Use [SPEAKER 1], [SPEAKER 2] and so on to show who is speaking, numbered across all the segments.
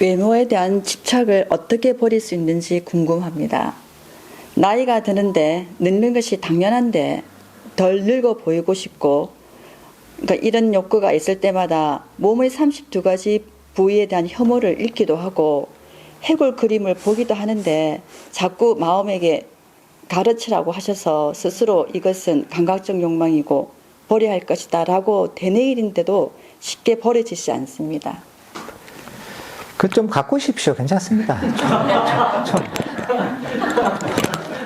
[SPEAKER 1] 외모에 대한 집착을 어떻게 버릴 수 있는지 궁금합니다. 나이가 드는데 늙는 것이 당연한데 덜 늙어 보이고 싶고 그러니까 이런 욕구가 있을 때마다 몸의 32가지 부위에 대한 혐오를 잃기도 하고 해골 그림을 보기도 하는데 자꾸 마음에게 가르치라고 하셔서 스스로 이것은 감각적 욕망이고 버려야 할 것이다 라고 되뇌일인데도 쉽게 버려지지 않습니다.
[SPEAKER 2] 그 좀 갖고 싶시오. 괜찮습니다. 좀, 좀.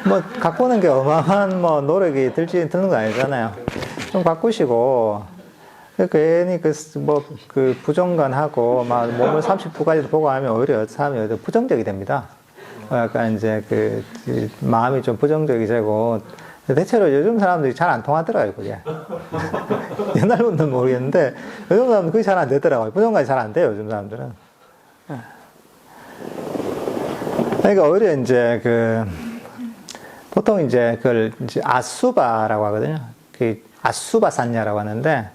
[SPEAKER 2] 뭐, 갖고 오는 게 어마어마한 뭐 노력이 들지, 드는 거 아니잖아요. 좀 바꾸시고, 그 괜히 그, 뭐, 그 부정관하고, 막 몸을 39가지 보고 하면 오히려 사람이 오히려 부정적이 됩니다. 어, 약간 이제 그, 그 마음이 좀 부정적이 되고, 대체로 요즘 사람들이 잘 안 통하더라고요, 그게. 옛날 분들은 모르겠는데, 요즘 사람들은 그게 잘 안 되더라고요. 부정관이 잘 안 돼요, 요즘 사람들은. 그러니까 오히려 이제 그 보통 이제 그걸 이제 아수바라고 하거든요. 그 아수바 산냐라고 하는데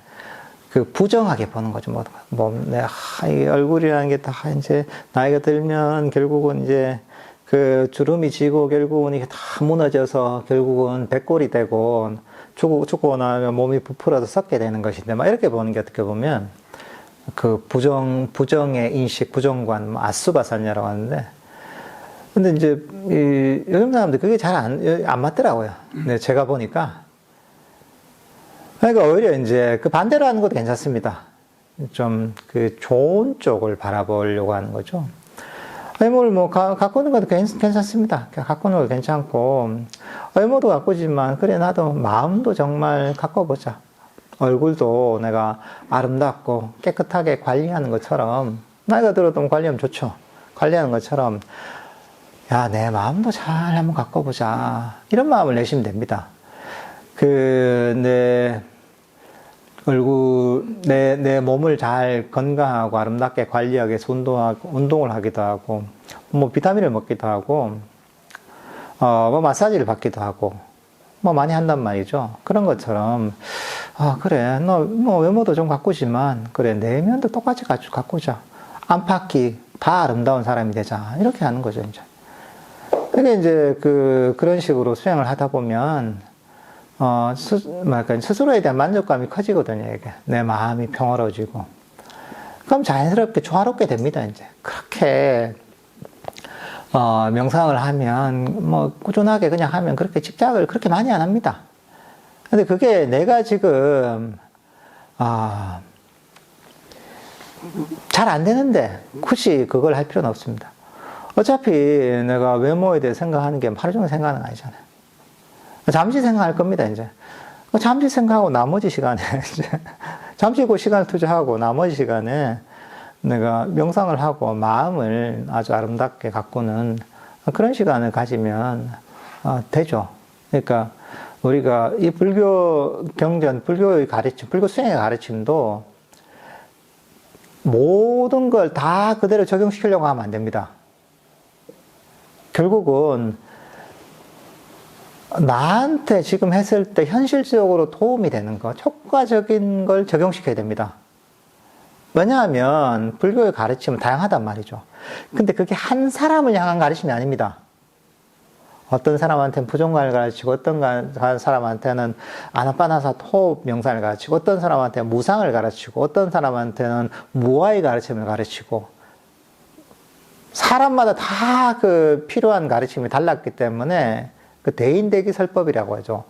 [SPEAKER 2] 그 부정하게 보는 거죠. 뭐, 뭐, 내, 아, 이 얼굴이라는 게 다 이제 나이가 들면 결국은 이제 그 주름이 지고 결국은 이게 다 무너져서 결국은 백골이 되고 죽고, 죽고 나면 몸이 부풀어서 썩게 되는 것인데 막 이렇게 보는 게 어떻게 보면 그 부정, 부정의 인식, 부정관, 뭐 아수바산냐라고 하는데 근데 이제 이 요즘 사람들 그게 잘 안 안 맞더라고요. 네, 제가 보니까 그러니까 오히려 이제 그 반대로 하는 것도 괜찮습니다. 좀 그 좋은 쪽을 바라보려고 하는 거죠. 외모를 뭐 가, 갖고 있는 것도 괜, 괜찮습니다. 갖고 있는 것도 괜찮고 외모도 가꾸지만 그래 나도 마음도 정말 갖고 보자. 얼굴도 내가 아름답고 깨끗하게 관리하는 것처럼 나이가 들어도 관리하면 좋죠. 관리하는 것처럼 야, 내 마음도 잘 한번 가꿔보자. 이런 마음을 내시면 됩니다. 그, 내, 얼굴, 내, 내 몸을 잘 건강하고 아름답게 위해서 운동하고, 운동을 하기도 하고, 뭐, 비타민을 먹기도 하고, 어, 뭐, 마사지를 받기도 하고, 뭐, 많이 한단 말이죠. 그런 것처럼, 아, 그래. 너, 뭐, 외모도 좀 가꾸지만, 그래. 내면도 똑같이 가지고 가꾸자. 안팎이 다 아름다운 사람이 되자. 이렇게 하는 거죠, 이제. 그게 이제 그, 그런 식으로 수행을 하다 보면, 어, 스, 뭐랄까, 스스로에 대한 만족감이 커지거든요, 이게. 내 마음이 평화로워지고. 그럼 자연스럽게 조화롭게 됩니다, 이제. 그렇게, 어, 명상을 하면, 뭐, 꾸준하게 그냥 하면 그렇게 집착을 그렇게 많이 안 합니다. 근데 그게 내가 지금, 아, 잘 안 되는데, 굳이 그걸 할 필요는 없습니다. 어차피 내가 외모에 대해 생각하는 게 하루 종일 생각하는 거 아니잖아요. 잠시 생각할 겁니다, 이제. 잠시 생각하고 나머지 시간에, 이제, 잠시 그 시간을 투자하고 나머지 시간에 내가 명상을 하고 마음을 아주 아름답게 가꾸는 그런 시간을 가지면 어, 되죠. 그러니까 우리가 이 불교 경전, 불교의 가르침, 불교 수행의 가르침도 모든 걸 다 그대로 적용시키려고 하면 안 됩니다. 결국은 나한테 지금 했을 때 현실적으로 도움이 되는 것, 효과적인 걸 적용시켜야 됩니다. 왜냐하면 불교의 가르침은 다양하단 말이죠. 근데 그게 한 사람을 향한 가르침이 아닙니다. 어떤 사람한테는 부정관을 가르치고 어떤 사람한테는 아나빠나사 토 명상을 가르치고 어떤 사람한테는 무상을 가르치고 어떤 사람한테는 무아의 가르침을 가르치고 사람마다 다 그 필요한 가르침이 달랐기 때문에 그 대인대기 설법이라고 하죠.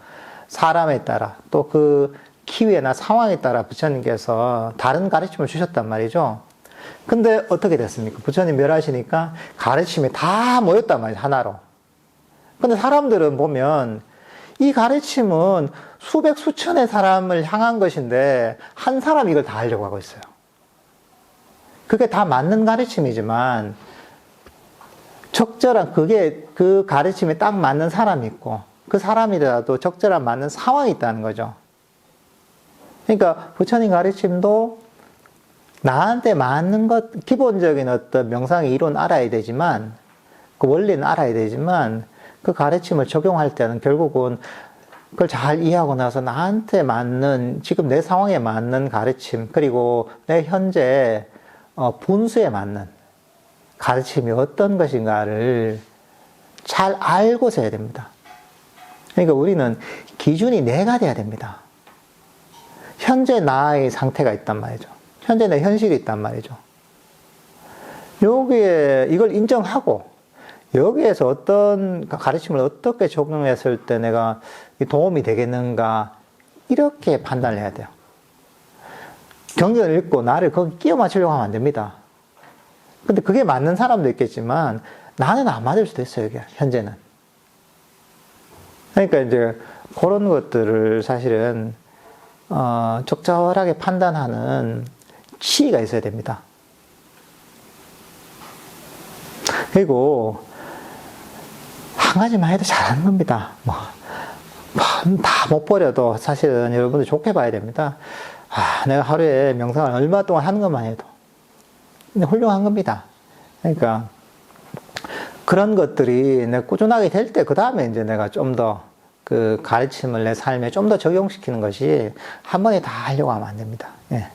[SPEAKER 2] 사람에 따라 또그 기회나 상황에 따라 부처님께서 다른 가르침을 주셨단 말이죠. 근데 어떻게 됐습니까? 부처님 멸하시니까 가르침이 다 모였단 말이에요. 하나로. 근데 사람들은 보면 이 가르침은 수백, 수천의 사람을 향한 것인데 한 사람이 이걸 다 하려고 하고 있어요. 그게 다 맞는 가르침이지만 적절한 그게 그 가르침에 딱 맞는 사람이 있고 그 사람이라도 적절한 맞는 상황이 있다는 거죠. 그러니까 부처님 가르침도 나한테 맞는 것 기본적인 어떤 명상의 이론 알아야 되지만 그 원리는 알아야 되지만 그 가르침을 적용할 때는 결국은 그걸 잘 이해하고 나서 나한테 맞는 지금 내 상황에 맞는 가르침 그리고 내 현재 어, 분수에 맞는 가르침이 어떤 것인가를 잘 알고 서 해야 됩니다. 그러니까 우리는 기준이 내가 돼야 됩니다. 현재 나의 상태가 있단 말이죠. 현재 내 현실이 있단 말이죠. 여기에 이걸 인정하고 여기에서 어떤 가르침을 어떻게 적용했을 때 내가 도움이 되겠는가 이렇게 판단을 해야 돼요. 경전을 읽고 나를 거기 끼워 맞추려고 하면 안 됩니다. 근데 그게 맞는 사람도 있겠지만 나는 안 맞을 수도 있어요, 현재는. 그러니까 이제 그런 것들을 사실은 어, 적절하게 판단하는 치의가 있어야 됩니다. 그리고 한 가지만 해도 잘하는 겁니다. 뭐, 다 못 버려도 사실은 여러분들 좋게 봐야 됩니다. 아, 내가 하루에 명상을 얼마 동안 하는 것만 해도 훌륭한 겁니다. 그러니까 그런 것들이 내가 꾸준하게 될 때, 그 다음에 이제 내가 좀 더 그 가르침을 내 삶에 좀 더 적용시키는 것이 한 번에 다 하려고 하면 안 됩니다. 예.